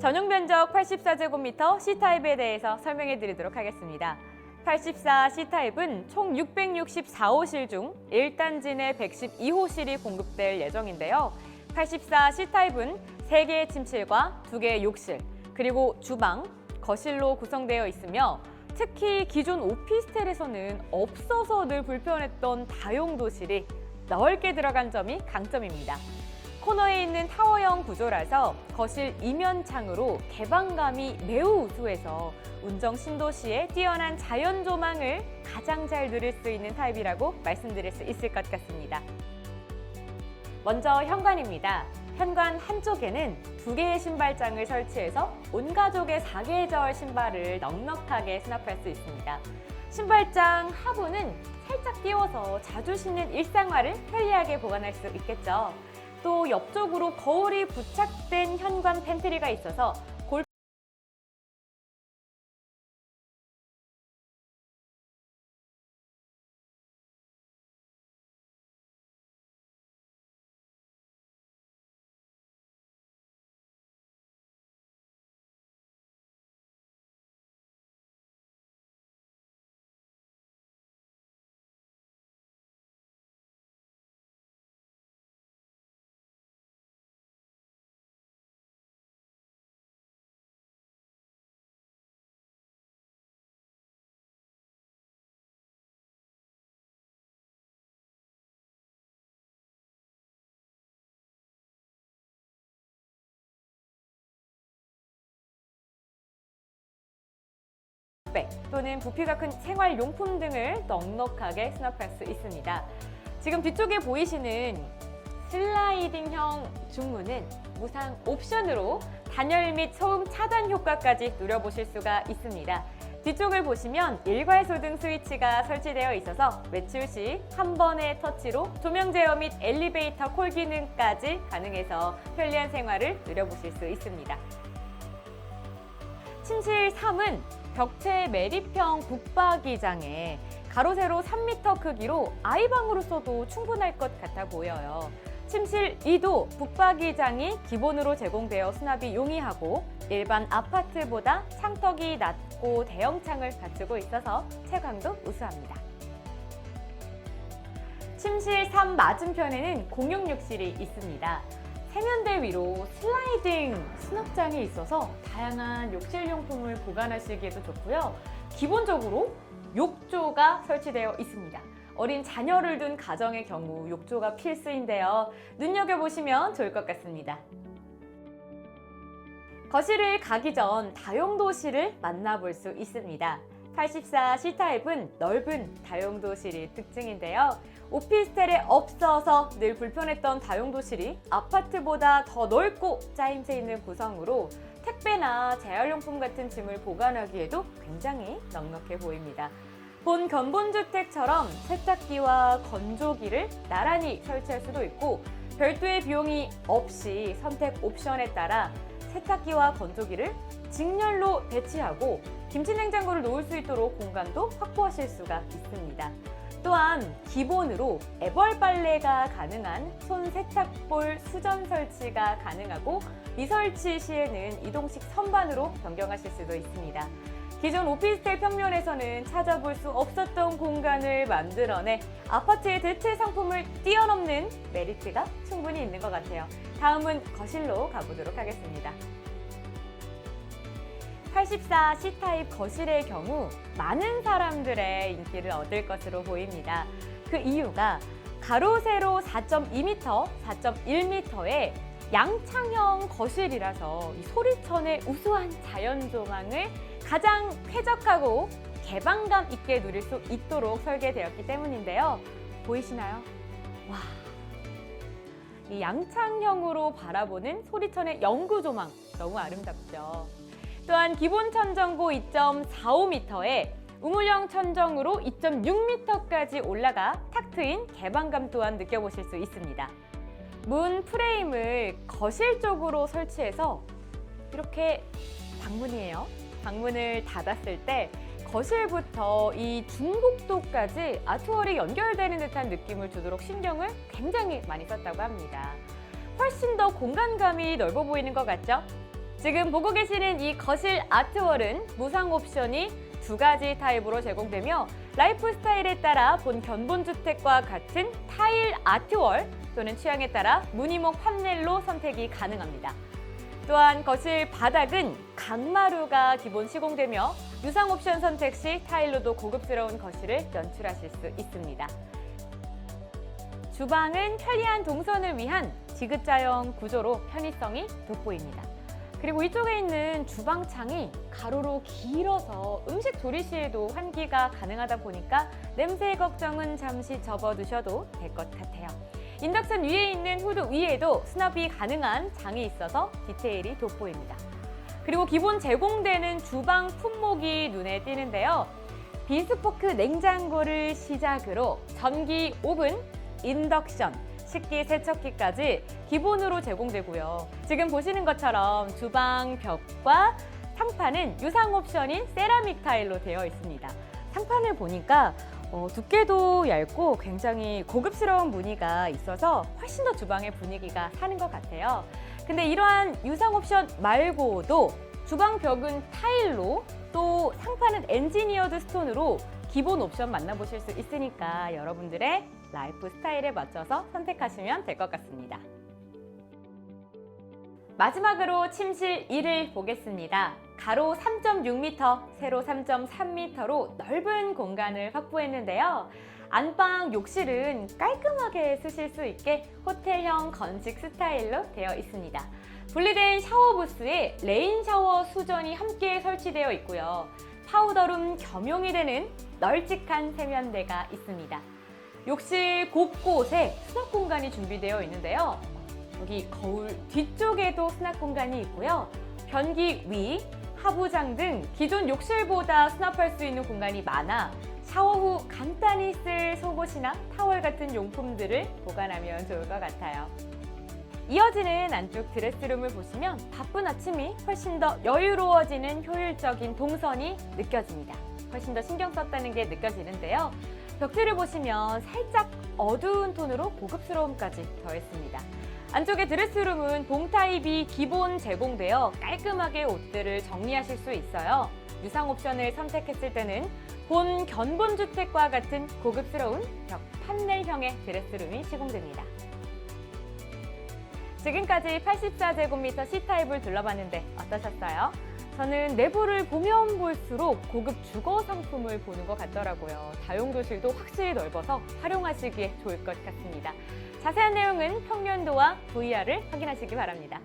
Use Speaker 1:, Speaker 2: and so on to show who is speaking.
Speaker 1: 전용 면적 84제곱미터 C타입에 대해서 설명해 드리도록 하겠습니다. 84 C타입은 총 664호실 중 1단지 내 112호실이 공급될 예정인데요. 84 C타입은 3개의 침실과 2개의 욕실, 그리고 주방, 거실로 구성되어 있으며 특히 기존 오피스텔에서는 없어서 늘 불편했던 다용도실이 넓게 들어간 점이 강점입니다. 코너에 있는 타워형 구조라서 거실 이면 창으로 개방감이 매우 우수해서 운정 신도시의 뛰어난 자연 조망을 가장 잘 누릴 수 있는 타입이라고 말씀드릴 수 있을 것 같습니다. 먼저 현관입니다. 현관 한쪽에는 두 개의 신발장을 설치해서 온 가족의 사계절 신발을 넉넉하게 수납할 수 있습니다. 신발장 하부는 살짝 띄워서 자주 신는 일상화를 편리하게 보관할 수 있겠죠. 또 옆쪽으로 거울이 부착된 현관 팬트리가 있어서 골백 또는 부피가 큰 생활용품 등을 넉넉하게 수납할 수 있습니다. 지금 뒤쪽에 보이시는 슬라이딩형 중문은 무상 옵션으로 단열 및 소음 차단 효과까지 누려보실 수가 있습니다. 뒤쪽을 보시면 일괄소 등 스위치가 설치되어 있어서 외출 시 한 번의 터치로 조명 제어 및 엘리베이터 콜 기능까지 가능해서 편리한 생활을 누려보실 수 있습니다. 침실 3은 벽체 매립형 북박이장에 가로 세로 3m 크기로 아이방으로 써도 충분할 것 같아 보여요. 침실 2도 북박이장이 기본으로 제공되어 수납이 용이하고 일반 아파트보다 창턱이 낮고 대형 창을 갖추고 있어서 채광도 우수합니다. 침실 3 맞은편에는 공용 욕실이 있습니다. 세면대 위로 슬라이딩 수납장이 있어서 다양한 욕실 용품을 보관하시기에도 좋고요. 기본적으로 욕조가 설치되어 있습니다. 어린 자녀를 둔 가정의 경우 욕조가 필수인데요. 눈여겨보시면 좋을 것 같습니다. 거실을 가기 전 다용도실을 만나볼 수 있습니다. 84 C타입은 넓은 다용도실이 특징인데요. 오피스텔에 없어서 늘 불편했던 다용도실이 아파트보다 더 넓고 짜임새 있는 구성으로 택배나 재활용품 같은 짐을 보관하기에도 굉장히 넉넉해 보입니다. 본 견본주택처럼 세탁기와 건조기를 나란히 설치할 수도 있고 별도의 비용이 없이 선택 옵션에 따라 세탁기와 건조기를 직렬로 배치하고 김치냉장고를 놓을 수 있도록 공간도 확보하실 수가 있습니다. 또한 기본으로 애벌 빨래가 가능한 손 세탁볼 수전 설치가 가능하고 미설치 시에는 이동식 선반으로 변경하실 수도 있습니다. 기존 오피스텔 평면에서는 찾아볼 수 없었던 공간을 만들어내 아파트의 대체 상품을 뛰어넘는 메리트가 충분히 있는 것 같아요. 다음은 거실로 가보도록 하겠습니다. 84 C타입 거실의 경우 많은 사람들의 인기를 얻을 것으로 보입니다. 그 이유가 가로 세로 4.2m, 4.1m의 양창형 거실이라서 이 소리천의 우수한 자연 조망을 가장 쾌적하고 개방감 있게 누릴 수 있도록 설계되었기 때문인데요. 보이시나요? 와. 이 양창형으로 바라보는 소리천의 영구 조망 너무 아름답죠. 또한 기본 천정고 2.45m에 우물형 천정으로 2.6m까지 올라가 탁 트인 개방감 또한 느껴보실 수 있습니다. 문 프레임을 거실 쪽으로 설치해서 이렇게 방문이에요. 방문을 닫았을 때 거실부터 이 중국도까지 아트월이 연결되는 듯한 느낌을 주도록 신경을 굉장히 많이 썼다고 합니다. 훨씬 더 공간감이 넓어 보이는 것 같죠? 지금 보고 계시는 이 거실 아트월은 무상 옵션이 두 가지 타입으로 제공되며 라이프 스타일에 따라 본 견본주택과 같은 타일 아트월 또는 취향에 따라 무늬목 판넬로 선택이 가능합니다. 또한 거실 바닥은 강마루가 기본 시공되며 유상 옵션 선택 시 타일로도 고급스러운 거실을 연출하실 수 있습니다. 주방은 편리한 동선을 위한 지그자형 구조로 편의성이 돋보입니다. 그리고 이쪽에 있는 주방창이 가로로 길어서 음식 조리 시에도 환기가 가능하다 보니까 냄새 걱정은 잠시 접어두셔도 될 것 같아요. 인덕션 위에 있는 후드 위에도 수납이 가능한 장이 있어서 디테일이 돋보입니다. 그리고 기본 제공되는 주방 품목이 눈에 띄는데요. 비스포크 냉장고를 시작으로 전기 오븐, 인덕션, 식기 세척기까지 기본으로 제공되고요. 지금 보시는 것처럼 주방 벽과 상판은 유상 옵션인 세라믹 타일로 되어 있습니다. 상판을 보니까 어, 두께도 얇고 굉장히 고급스러운 무늬가 있어서 훨씬 더 주방의 분위기가 사는 것 같아요. 근데 이러한 유상 옵션 말고도 주방 벽은 타일로 또 상판은 엔지니어드 스톤으로 기본 옵션 만나보실 수 있으니까 여러분들의 라이프 스타일에 맞춰서 선택하시면 될 것 같습니다. 마지막으로 침실 1을 보겠습니다. 가로 3.6m, 세로 3.3m로 넓은 공간을 확보했는데요. 안방 욕실은 깔끔하게 쓰실 수 있게 호텔형 건식 스타일로 되어 있습니다. 분리된 샤워 부스에 레인 샤워 수전이 함께 설치되어 있고요. 파우더룸 겸용이 되는 널찍한 세면대가 있습니다. 욕실 곳곳에 수납 공간이 준비되어 있는데요. 여기 거울 뒤쪽에도 수납 공간이 있고요. 변기 위, 하부장 등 기존 욕실보다 수납할 수 있는 공간이 많아 샤워 후 간단히 쓸 속옷이나 타월 같은 용품들을 보관하면 좋을 것 같아요. 이어지는 안쪽 드레스룸을 보시면 바쁜 아침이 훨씬 더 여유로워지는 효율적인 동선이 느껴집니다. 훨씬 더 신경 썼다는 게 느껴지는데요. 벽지를 보시면 살짝 어두운 톤으로 고급스러움까지 더했습니다. 안쪽의 드레스룸은 봄 타입이 기본 제공되어 깔끔하게 옷들을 정리하실 수 있어요. 유상 옵션을 선택했을 때는 본 견본주택과 같은 고급스러운 벽 판넬형의 드레스룸이 시공됩니다. 지금까지 84제곱미터 C타입을 둘러봤는데 어떠셨어요? 저는 내부를 보면 볼수록 고급 주거 상품을 보는 것 같더라고요. 다용도실도 확실히 넓어서 활용하시기에 좋을 것 같습니다. 자세한 내용은 평면도와 VR을 확인하시기 바랍니다.